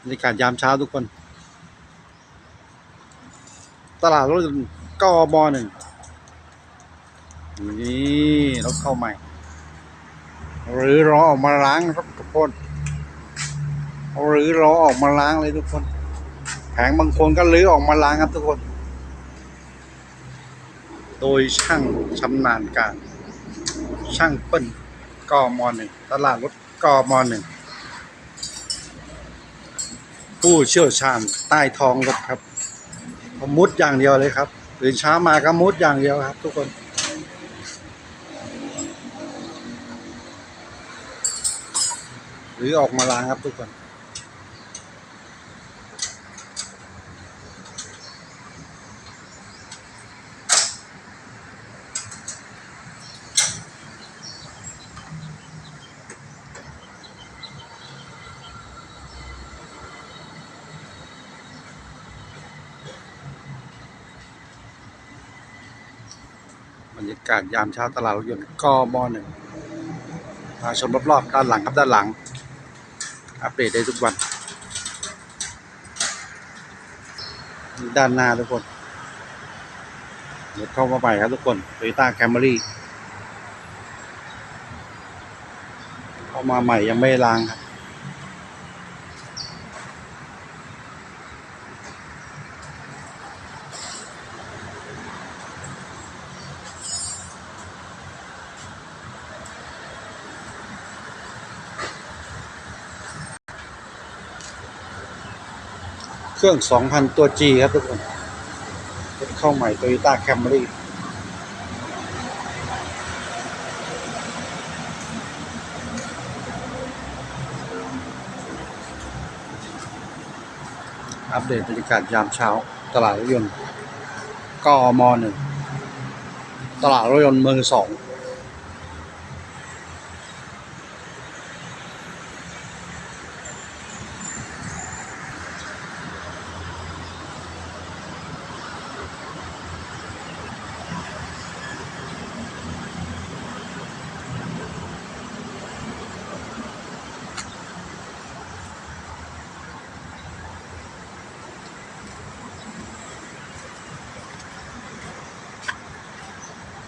บรรยากาศยามเช้าทุกคน ตลาดรถยนต์กมหนึ่งนี่รถเข้าใหม่ หรือรอออกมาล้างครับทุกคนหรือรอออกมาล้างเลยทุกคน แผงบางคนก็ลื้อออกมาล้างครับทุกคน โดยช่างชำนาญการ ช่างเปิ้ลกมหนึ่งตลาดรถ กมหนึ่งผู้เชี่ยวชาญใต้ท้องรถครับมุดอย่างเดียวเลยครับตื่นเช้ามาก็มุดอย่างเดียวครับ ทุกคน หรือออกมาล้างครับทุกคน บรรยากาศยามเช้าตลาดรถยนต์กมหนึ่งมาชมรอบๆด้านหลังครับด้านหลัง อัปเดตได้ทุกวัน ด้านหน้าทุกคนเดี๋ยวเข้ามาใหม่ครับทุกคน Toyota Camry เข้ามาใหม่ยังไม่ล้างครับ เครื่อง 2,000 ตัว G ครับทุกคนเข้าใหม่ Toyota Camry อัปเดตบรรยากาศยามเช้า ตลาดรถยนต์กมหนึ่งตลาดรถยนต์เมืองสอง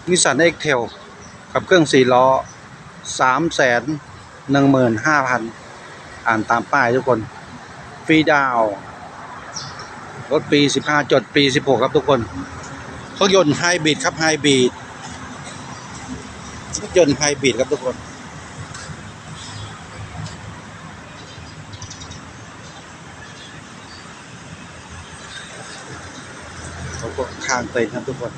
นิสสันเอ็กเทลกับเครื่องสี่ล้อสามแสนหนึ่งหมื่นห้าพันอ่านตามป้ายทุกคน ฟรีดาวรถปีสิบห้าจดปีสิบหกครับทุกคนเครื่องยนต์ไฮบริดครับไฮบริดเครื่องยนต์ไฮบริดครับทุกคนเขาก็ข้างเต็นครับทุกคน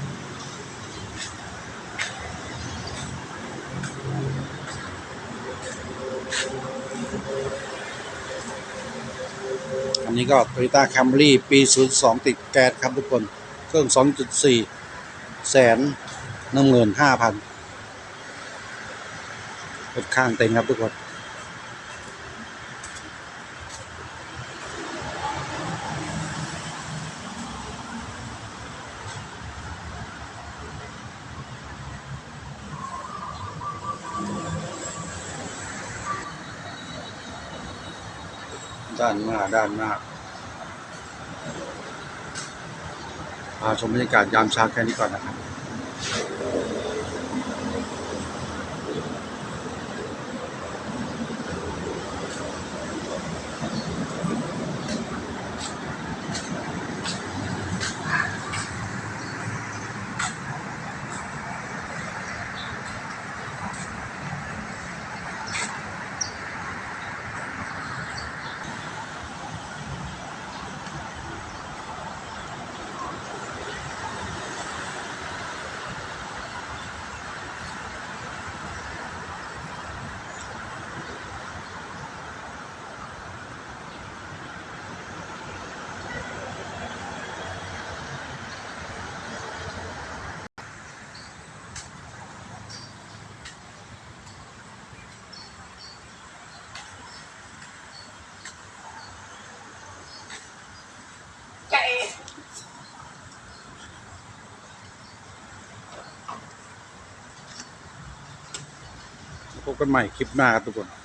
อันนี้ก็ Toyota Camry ปี 02 ติดแก๊สครับทุกคน เครื่อง 2.4 แสนน้ำเงินห้าพันข้างเต็มครับทุกคน ด้านหน้าด้านหน้าพาชมบรรยากาศยามเช้าแค่นี้ก่อนนะครับ พบกันใหม่คลิปหน้าครับทุกคน